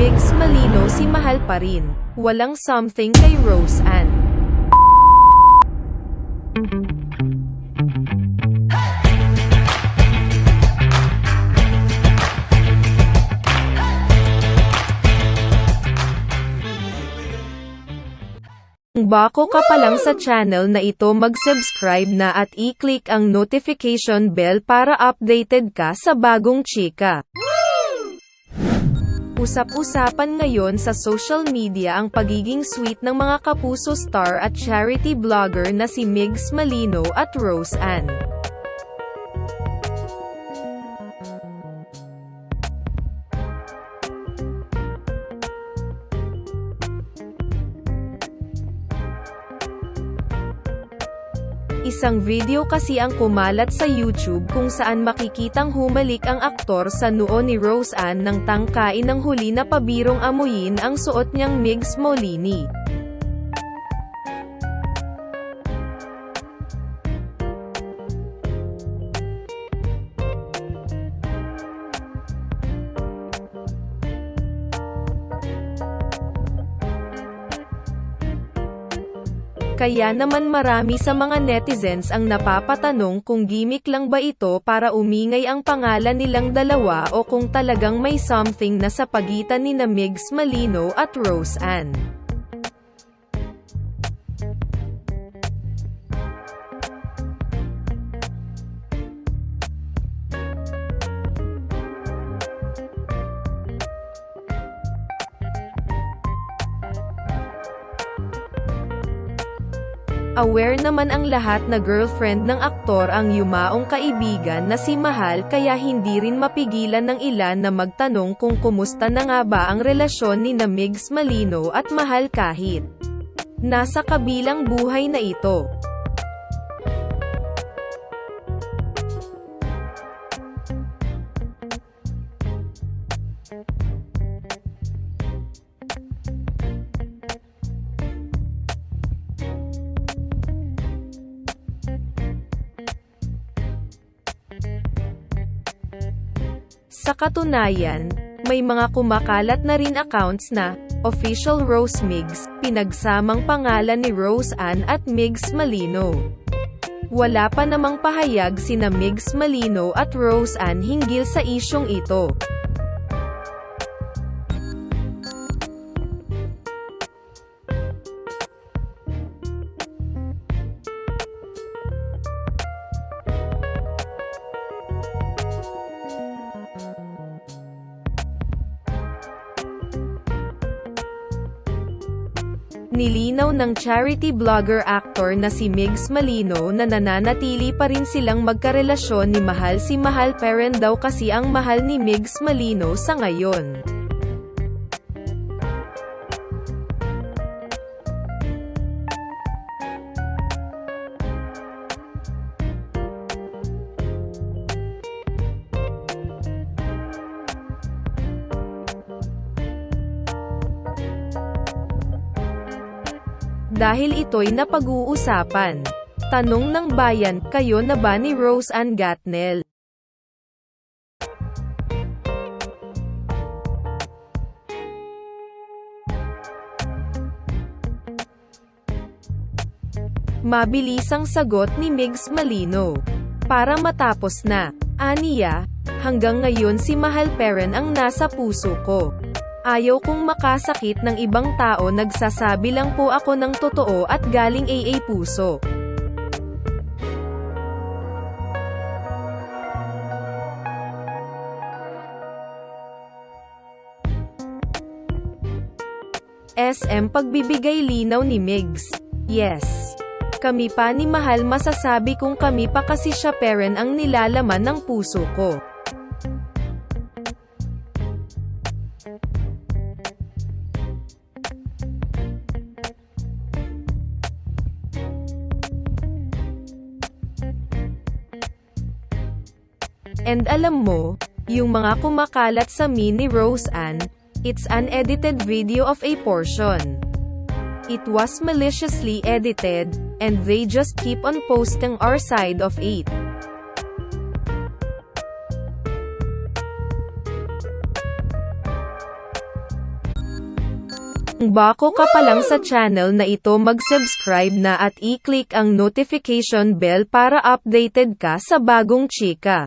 Migs Malino si mahal pa rin. Walang something kay Rose Ann. Bako ka pa lang sa channel na ito mag-subscribe na at i-click ang notification bell para updated ka sa bagong chika. Usap-usapan ngayon sa social media ang pagiging sweet ng mga kapuso star at charity vlogger na si Migs Malino at Rose Ann. Isang video kasi ang kumalat sa YouTube kung saan makikitang humalik ang aktor sa noo ni Rose Ann nang tangkain ng huli na pabirong amuyin ang suot niyang Migs Molini. Kaya naman marami sa mga netizens ang napapatanong kung gimmick lang ba ito para umingay ang pangalan nilang dalawa o kung talagang may something na sa pagitan ni na Migs Malino at Rose Ann. Aware naman ang lahat na girlfriend ng aktor ang yumaong kaibigan na si Mahal kaya hindi rin mapigilan ng ilan na magtanong kung kumusta na nga ba ang relasyon ni na Malino at Mahal kahit nasa kabilang buhay na ito. Sa katunayan, may mga kumakalat na rin accounts na official Rose Migs, pinagsamang pangalan ni Rose Ann at Migs Malino. Wala pa namang pahayag sina Migs Malino at Rose Ann hinggil sa isyong ito. Nilinaw ng charity blogger actor na si Migs Malino na nananatili pa rin silang magkarelasyon ni Mahal si Mahal Peren daw kasi ang mahal ni Migs Malino sa ngayon. Dahil ito'y napag-uusapan. Tanong ng bayan, kayo na ba ni Rose Ann Gatnell? Mabilisang sagot ni Migs Malino. Para matapos na, aniya, hanggang ngayon si Mahal Peren ang nasa puso ko. Ayaw kong makasakit ng ibang tao nagsasabi lang po ako ng totoo at galing AA puso. SM pagbibigay linaw ni Migs. Yes. Kami pa ni Mahal masasabi kung kami pa kasi siya peren ang nilalaman ng puso ko. And alam mo, yung mga kumakalat sa mini Rose Ann, it's an edited video of a portion. It was maliciously edited, and they just keep on posting our side of it. Bako ka pa lang sa channel na ito mag-subscribe na at i-click ang notification bell para updated ka sa bagong chika.